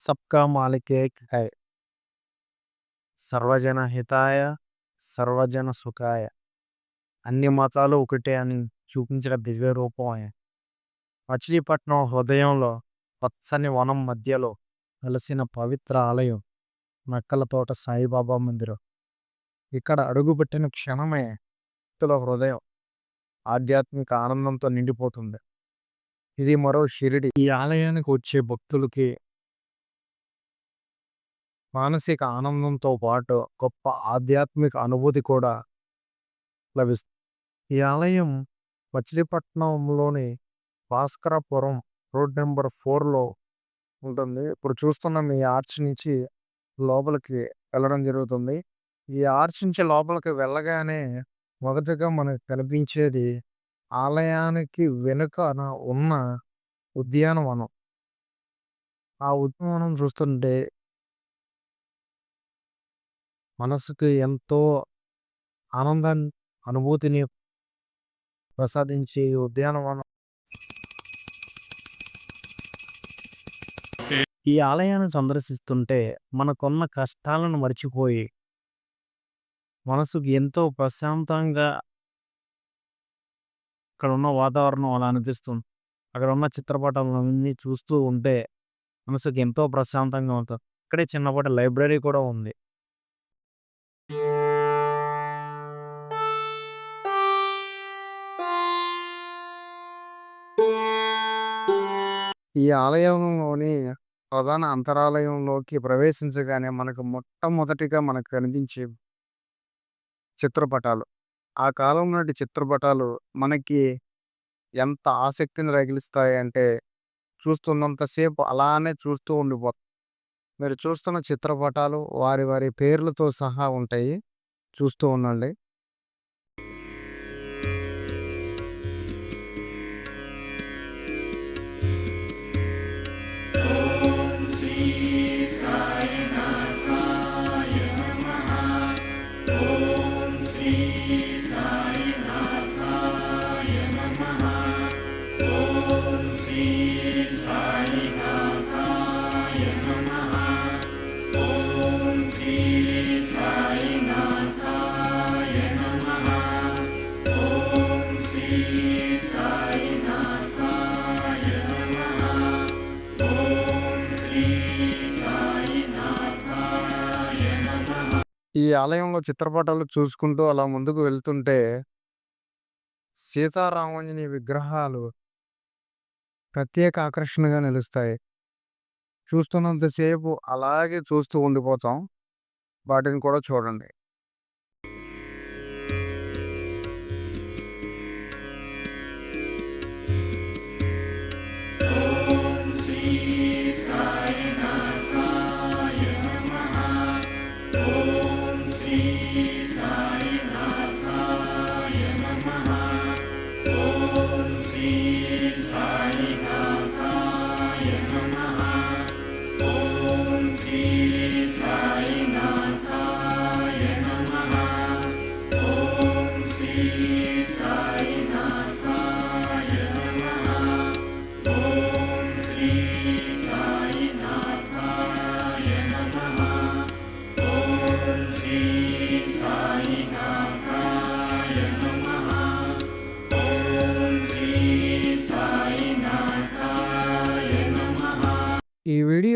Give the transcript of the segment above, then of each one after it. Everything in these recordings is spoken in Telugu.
सबका मालिक एक है సర్వజన హితాయ సర్వజన సుఖాయ అన్ని మతాలు ఒకటే అని చూపించిన దివ్య రూపం ఆయన మచిలీపట్నం హృదయంలో పచ్చని వనం మధ్యలో కలిసిన పవిత్ర ఆలయం నక్కల తోట సాయిబాబా మందిరం ఇక్కడ అడుగుపెట్టిన క్షణమే భక్తుల హృదయం ఆధ్యాత్మిక ఆనందంతో నిండిపోతుంది ఇది మరో షిరిడి ఈ ఆలయానికి వచ్చే భక్తులకి మానసిక ఆనందంతో పాటు గొప్ప ఆధ్యాత్మిక అనుభూతి కూడా లభిస్తుంది ఈ ఆలయం మచిలీపట్నంలోని భాస్కరపురం రోడ్ నెంబర్ ఫోర్లో ఉంటుంది. ఇప్పుడు చూస్తున్న ఈ ఆర్చ్ నుంచి లోపలికి వెళ్ళడం జరుగుతుంది. ఈ ఆర్చ్ నుంచి లోపలికి వెళ్ళగానే మొదటగా మనకు కనిపించేది ఆలయానికి వెనుకన ఉన్న ఉద్యానవనం. ఆ ఉద్యానవనం చూస్తుంటే మనసుకు ఎంతో ఆనందాన్ని అనుభూతిని ప్రసాదించే ఈ ఉద్యానవనం. ఈ ఆలయాన్ని సందర్శిస్తుంటే మనకున్న కష్టాలను మర్చిపోయి మనసుకు ఎంతో ప్రశాంతంగా అక్కడ ఉన్న వాతావరణం అలా అనిపిస్తుంది. అక్కడ ఉన్న చిత్రపటాలన్నీ చూస్తూ ఉంటే మనసుకు ఎంతో ప్రశాంతంగా ఉంటుంది. ఇక్కడే చిన్నపాటి లైబ్రరీ కూడా ఉంది. ఈ ఆలయంలోని ప్రధాన అంతరాలయంలోకి ప్రవేశించగానే మనకు మొట్టమొదటిగా మనకు కనిపించే చిత్రపటాలు. ఆ కాలం నాటి చిత్రపటాలు మనకి ఎంత ఆసక్తిని రగిలిస్తాయి అంటే చూస్తున్నంతసేపు అలానే చూస్తూ ఉండిపోతాం మీరు చూస్తున్న చిత్రపటాలు వారి వారి పేర్లతో సహా ఉంటాయి. చూస్తూ ఉండండి. ఈ ఆలయంలో చిత్రపటాలు చూసుకుంటూ అలా ముందుకు వెళ్తుంటే సీతారామంజని విగ్రహాలు ప్రత్యేక ఆకర్షణగా నిలుస్తాయి. చూస్తున్నంతసేపు అలాగే చూస్తూ ఉండిపోతాం. వాటిని కూడా చూడండి.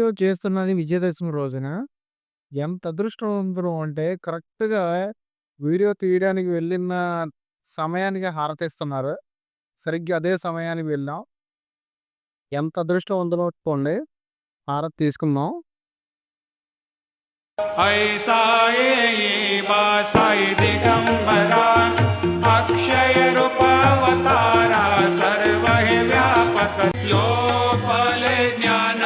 వీడియో చేస్తున్నది విజయదశమి రోజున. ఎంత అదృష్టవంతుడు అంటే కరెక్ట్గా వీడియో తీయడానికి వెళ్ళిన సమయానికి హారతిస్తున్నారు. సరిగ్గా అదే సమయానికి వెళ్ళాం. ఎంత అదృష్టవంతులు పెట్టుకోండి హారతి తీసుకున్నాం అక్షయ రూపావతారా సర్వ వ్యాపక జ్ఞాన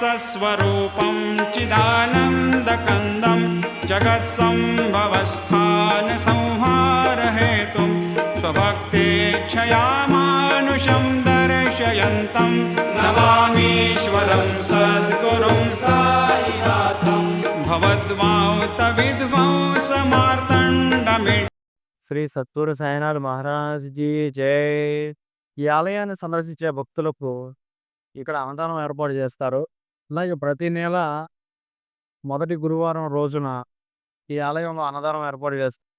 सस्वरूपं चिदानन्दकन्दं जगत्सम्भवस्थान संहारहेतुं स्वभक्तेच्छया मानुषं दर्शयन्तं नमामीश्वरं सद्गुरुं साईनाथं भवद्वां तविद्वां समार्तण्ड समित् శ్రీ సత్తూరు సాయినాథ్ మహారాజ్ జీ జై ఈ ఆలయాన్ని సందర్శించే భక్తులకు ఇక్కడ అన్నదానం ఏర్పాటు చేస్తారు అలాగే ప్రతి నెల మొదటి గురువారం రోజున ఈ ఆలయంలో అన్నదానం ఏర్పాటు చేస్తారు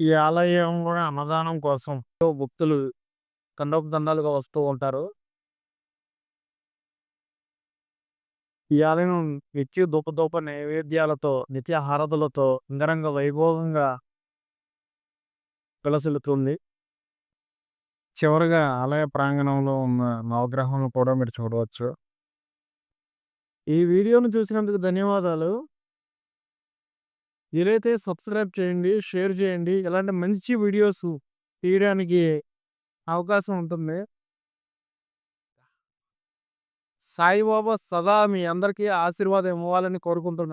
ఈ ఆలయం కూడా అన్నదానం కోసం భక్తులు కండపు దండాలుగా వస్తూ ఉంటారు. ఈ ఆలయం నిత్య దూపదూప నైవేద్యాలతో నిత్య హారతులతో అంగరంగ వైభవంగా పిలసిల్లుతుంది చివరిగా ఆలయ ప్రాంగణంలో ఉన్న నవగ్రహం కూడా మీరు చూడవచ్చు. ఈ వీడియోను చూసినందుకు ధన్యవాదాలు. వీలైతే సబ్స్క్రైబ్ చేయండి షేర్ చేయండి. ఇలాంటి మంచి వీడియోస్ తీయడానికి అవకాశం ఉంటుంది. సాయిబాబా సదా మీ అందరికీ ఆశీర్వాదం ఇవ్వాలని కోరుకుంటున్నాను